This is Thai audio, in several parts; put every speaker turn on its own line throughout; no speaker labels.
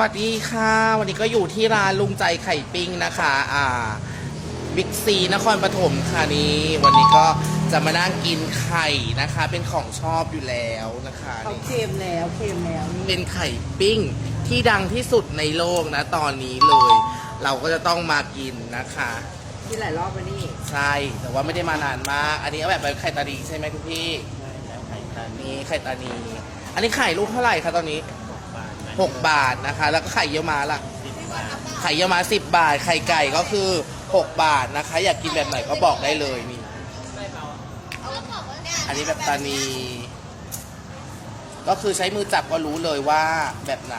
วัสดีค่ะ วันนี้ก็อยู่ที่ร้านลุงใจไข่ปิ้งนะคะ อ่าบิ๊กซีนครปฐมค่ะนี่วันนี้ก็จะมานั่งกินไข่นะคะ เป็นของชอบอยู่แล้วนะคะ
เขา
นี่
เค็มแล้วเค็มแล้วนี่
เป็นไข่ปิ้งที่ดังที่สุดในโลกนะตอนนี้เลย เราก็จะต้องมากินนะคะ
กินหลายรอบแล้วนี่
ใช่ แต่ว่าไม่ได้มานานมาก อันนี้เอาแบบเป็นไข่ตานีใช่ไหมคุณพี่ นี่ไข่ตานี อันนี้ไข่ลูกเท่าไหร่คะตอนนี้ 6 บาทนะคะ แล้วก็ไข่เยี่ยวม้าล่ะ ไข่เยี่ยวม้า10 บาท ไข่ไก่ก็คือ 6 บาทนะคะ อยากกินแบบไหนก็บอกได้เลยนี่ อันนี้แบบตานี ก็คือใช้มือจับก็รู้เลยว่าแบบไหน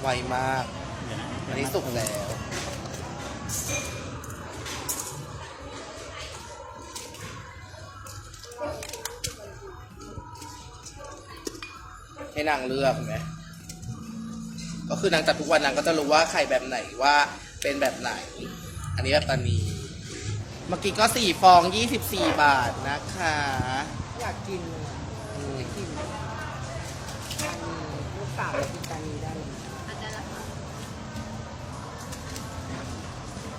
ไวมาก อันนี้สุกแล้ว ให้นางเลือกไหมก็คือนางจับทุกวันนางก็จะรู้ว่าไข่แบบไหนว่าเป็นแบบไหน อันนี้แบบตานีเมื่อกี้ก็สี่ฟองยี่สิบสี่บาทนะคะ
อยากกินเลยอะอยากกินตานีลูกสาวอยากกินตานีได้เลย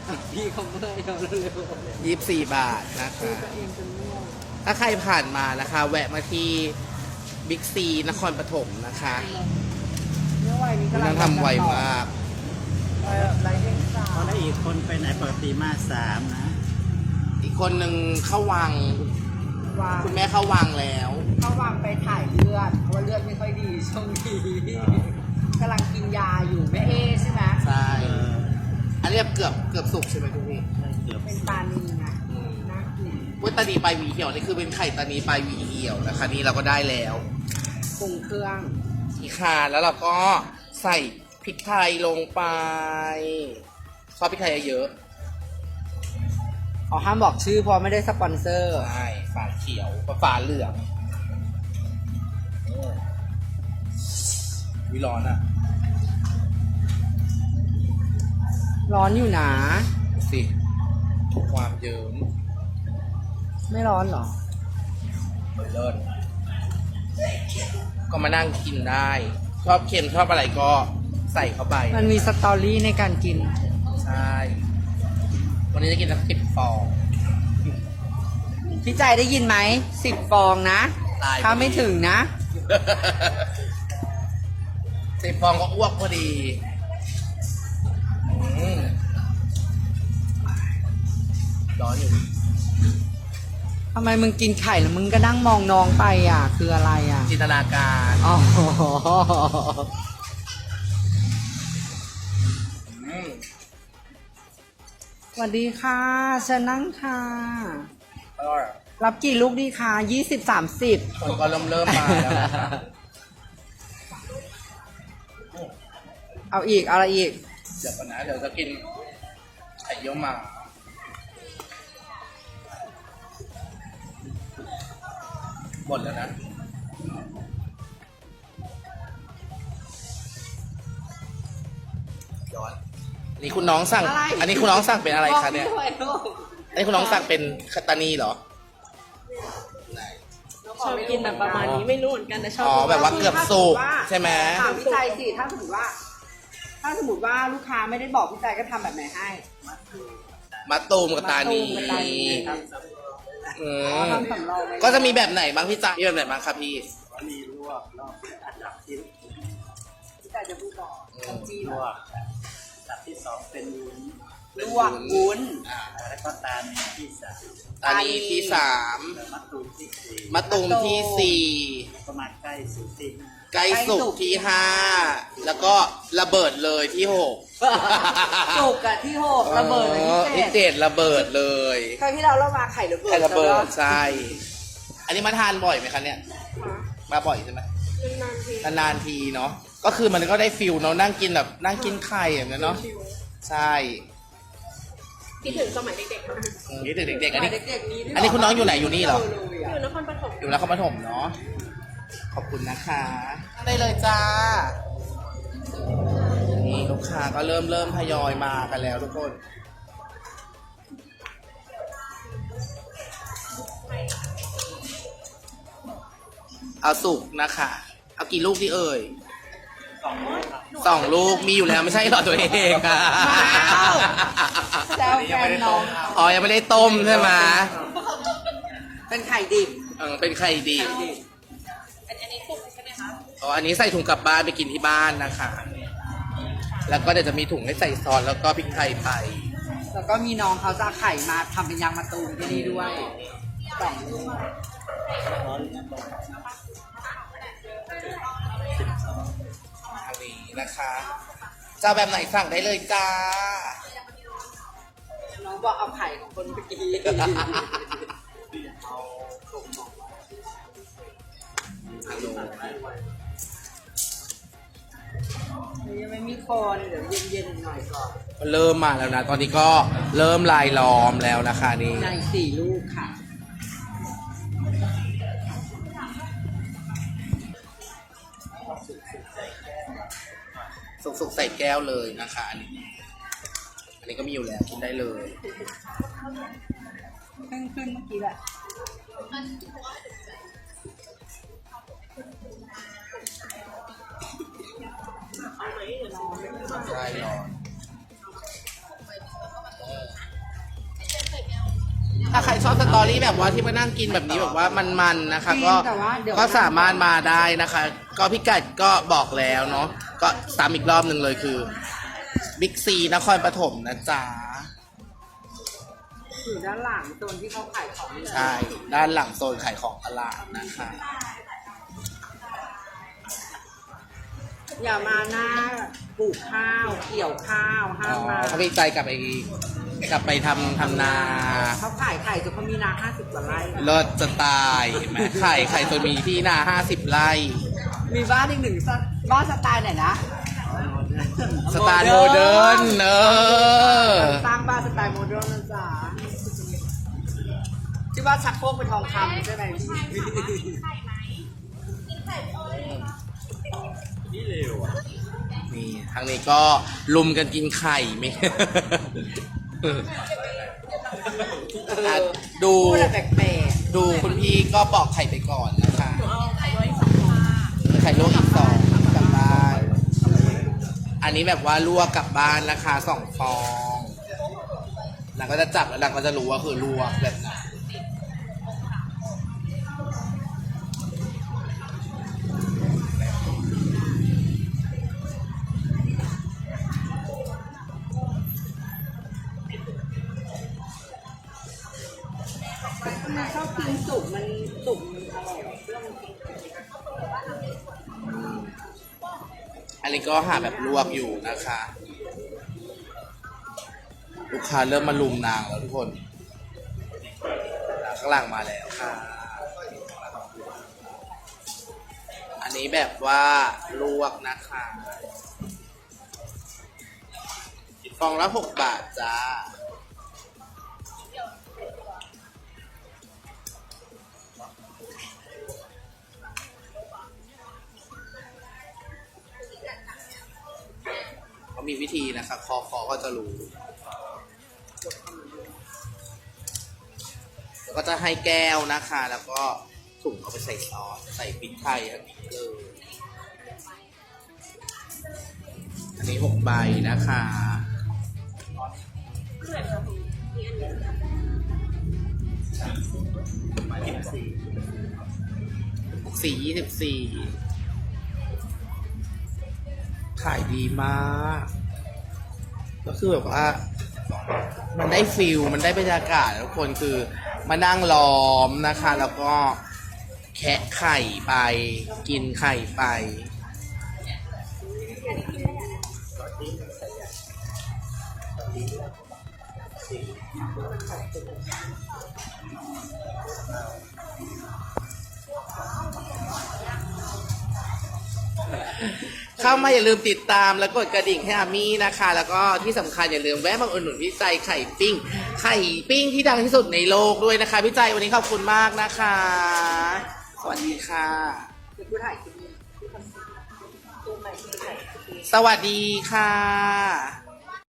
อะพี่เขาเมื่อยเราเร็ว
ยี่สิบสี่บาทนะ
ๆคื
คะ
ตัวเองจนม่วง
ถ้าใครผ่านมานะคะ แวะมาที่ บิ๊กซีนครปฐมนะคะ
เมื่อวัยนี้กำลั
นั่งทำไวมาก
ไรเด้งสา
เพราะแล้วอีกคนไปไหนปกติมาสามนะ
อีกคนหนึ่งเข้าวัง
วาง
คุณแม่เข้าวังแล้ว
เขาวางไปถ่ายเลือดเพราะว่าเลือดไม่ค่อยดีช่วงนี้กำลังกินยาอยู่แม่เอใช่ไหม
ใช่
เออ
อันนี้เกือบเกือบสุกใช่ไหมคุณพี่
เกือบ
เป็นตานีไงน่ากิน
เว่าตานีปลายหวีเหี่ยวนี่คือเป็นไข่ตานีปลายหวีเหี่ยวนะคะนี่เราก็ได้แล้ว
ปรุงเครื่อง
อีกค่ะแล้วเราก็ใส่พริกไทยลงไปชอบพริกไทยเยอะ
อ๋อห้ามบอกชื่อเพราะไม่ได้สปอนเซอร์
ใช่ฝาเขียวกับฝาเหลืองโอ้วิร้อนอะ
ร้อนอยู่นะ
ดูสิความเยิ้ม
ไม่ร้อนเหรอ
เปิดเลิศ ก็มานั่งกินได้ ชอบเค็มชอบอะไรก็ใส่เข้าไป
มันมีสตอรี่ในการกิน
ใช่ วันนี้จะกินสักสิบฟอง
พี่ใจได้ยินไหมสิบฟองนะ
ตาย
ถ้าไม่ถึงนะ
สิบฟองก็อ้วกพอดีอืมร้อนอยู่
ทำไมมึงกินไข่แล้วมึงก็นั่งมองน้องไปอะ คืออะไรอะ
จินตนาการ
อ๋อ
อืม
สวัสดีค่ะเชิญนั่งค่ะ
อร่อย
รับกี่ลูกดีคะยี่สิบสามสิบ
คนก็เริ่มเริ่มมาแล้วนะครับ
เอาอีกเอาอะไรอีก
เดี๋ยวก่อนนะเดี๋ยวจะกินไข่เยี่ยวหมา หมดแล้วนะย้อนอันนี้คุณน้องสั่ง
อะไร
อันนี้คุณน้องสั่งเป็นอะไรคะเนี่ย
บอกด้วยลูก
อันนี้คุณน้องสั่งเป็นคาตานีเหรอ
ชอบกินแบบประมาณนี้ไม่รู้เหมือนกันแต่ชอบ
อ๋อแบบว่าเกือบสุกใช่ไหม
ถามพี่ใจสิถ้าสมมติว่า ถ้าสมมติว่าลูกค้าไม่ได้บอกพี่ใจก็ทำแบบไหนให้
มะตูมกับตานี
มะตูมกับตานี
อื
อ๋ อ
ม
ทำสำรองไว้
ก็จะมีแบบไหนบ้างพี่จ๊ะมีแบบไหนบ้างครับพี่
อันนี้ลวกรอบอันดับที่
พี่ใจจะพูดบอกน้ำจิ้ม
ลวกอันดับที่สองเป็นวุ้น
ลวกวุ้น
อ่า
แล้วก็ตาลที่สาม
ตานีที่สาม
แล้วมะตูมที่สี่
มะตูมที่สี่
ประมาณใกล้สุดที่ห้า
ไก่สุกที่ห้าแล้วก็ระเบิดเลยที่หก
จุกอะที่หกระเบิดเลย
อ๋อ
ที่
ที่
เจ็ด
เจ็ดระเบิดเลย
ครั้งที่เราเล่ามาไข่ระเบิด
ไข่ระเบิด
ใช่ป
ใช่ อันนี้มาทานบ่อยไหมคะเนี่ย มาบ่อยใช่ไหม
นานๆที
นานๆทีเนาะก็คือมันก็ได้ฟิลเนาะนั่งกินแบบนั่งกินไข่อย่างนั้นเนาะใช่
คิดถึงสมัยเด็กๆนะ
อืมนี่เด็กๆอันนี้
เด็กๆนี้ด้วย
อันนี้คุณน้องอยู่ไหนอยู่นี่เหรอ
อยู่นครปฐม
อยู่นครปฐมเนาะ ขอบคุณนะคะได้เลยจ้า นี่ลูกค้าก็เริ่มเริ่มทยอยมากันแล้วทุกคนเอาสุกนะคะ เอากี่ลูกดีเอ่ย
สองลูกครับ
สองลูกมีอยู่แล้วไม่ใช่เหรอตัวเองอะ
แซวแฟนน้อง
อ๋อยังไม่ได้ต้มใช่ไหม
เป็นไข่ดิบ
เออเป็นไข่ดี
อั อ๋
ออันนี้ใส่ถุงกลับบ้านไปกินที่บ้านนะคะ แล้วก็เดี๋ยวจะมีถุงให้ใส่ซอสแล้วก็พริกไทยไป
แล้วก็มีน้องเขาจะเอาไข่มาทำเป็นยางมะตูมที่นี่ด้วยสองลูก
ร้อนนะบอก
อันนี้นะคะจะเอาแบบไหนสั่งได้เลยจ้า
น้องบอกเอาไข่ของคนเมื่อกี้
เอาตุ่มหน่อ ย
ยังไม่มีคนเดี๋ยวเย็นๆหน่อยก่อน
เริ่มมาแล้วนะ ตอนนี้ก็เริ่มลายล้อมแล้วนะคะนี่
ในสี่ลูกค่ะ
สุกๆใส่แก้วเลยนะคะอันนี้ อันนี้ก็มีอยู่แล้วกินได้เลย
ขึ้นขึ้นเมื่อกี้แหละ
ใช่ร้อนถ้าใครชอบสตอรี่แบบว่าที่มานั่งกินแบบนี้แบบว่ามันๆนะคะ ก็
แต่ว่าเดี๋ยว
ก็สามารถมาได้นะคะ ก็พิกัดก็บอกแล้วเนาะก็ซ้ำอีกรอบหนึ่งเลยคือบิ๊กซีนครปฐมนะจ๊ะ
อยู่ด้านหลังโซนที่เขาขายของอยู่
ใช่ด้านหลังโซนขายของตลาดนะคะ
อย่ามาหน้า ปลูกข้าว เกี่ยวข้าวห้า
อ๋
ม
อ
มา
เขาไปใจกลับไปกลับไปทำทำนา
เขาขายไข่จนเขามีนาห้าสิบกว่าไร่
เลิศจะตายเห็นไหมไข่ไข่ตัวมีที่นาห้าสิบไร่
มีบ้านอีกหนึ่งสบ้านสไตล์ไหนนะ
สไตล์โมเดิร์นเออ
สร้างบ้านสไตล์โมเดิร์นนะจ๊ะที่ว่าชักโครกเป็นทองคำใช่ไหมพี่
นี่เร็วอะ
นี่ทางนี้ก็ลุมกันกินไข่ไหม อะดู
พูดอะไรแปลก
ดูคุณพี่ก็ปอกไข่ไปก่อนนะคะไข่ลวกอีกสองไข่ลวกอีกสองกลับบ้าน อันนี้แบบว่าลวกกลับบ้านนะคะสองฟองนางก็จะจับแล้วนางก็จะรู้ว่าคือลวกแบบไหน
นนี้ก็
หาแบบลวกอยู่นะคะ ลูกค้าเริ่มมาลุมนางแล้วทุกคนข้างหลังมาแล้วค่ะ อันนี้แบบว่าลวกนะคะฟองละหกบาทจ้า เขามีวิธีนะคะคอคอก็จะรู้แล้วก็จะให้แก้วนะคะ แล้วก็ถุงเอาไปใส่ซอสใส่พริกไทยอันนี้เลยอันนี้หกใบนะคะ
สี่
ยี่สิบสี่ ขายดีมาก ก็คือแบบว่า มันได้ฟิลมันได้บรรยากาศทุกคนคือมานั่งล้อมนะคะ แล้วก็แคะไข่ไป กินไข่ไป เข้ามาอย่าลืมติดตามแล้วกดกระดิ่งให้อามี่นะคะ แล้วก็ที่สำคัญอย่าลืมแวะมาอุดหนุนพี่ใจไข่ปิ้ง ไข่ปิ้งที่ดังที่สุดในโลกด้วยนะคะพี่ใจวันนี้ขอบคุณมากนะคะ สวัสดีค่ะ สวัสดีค่ะ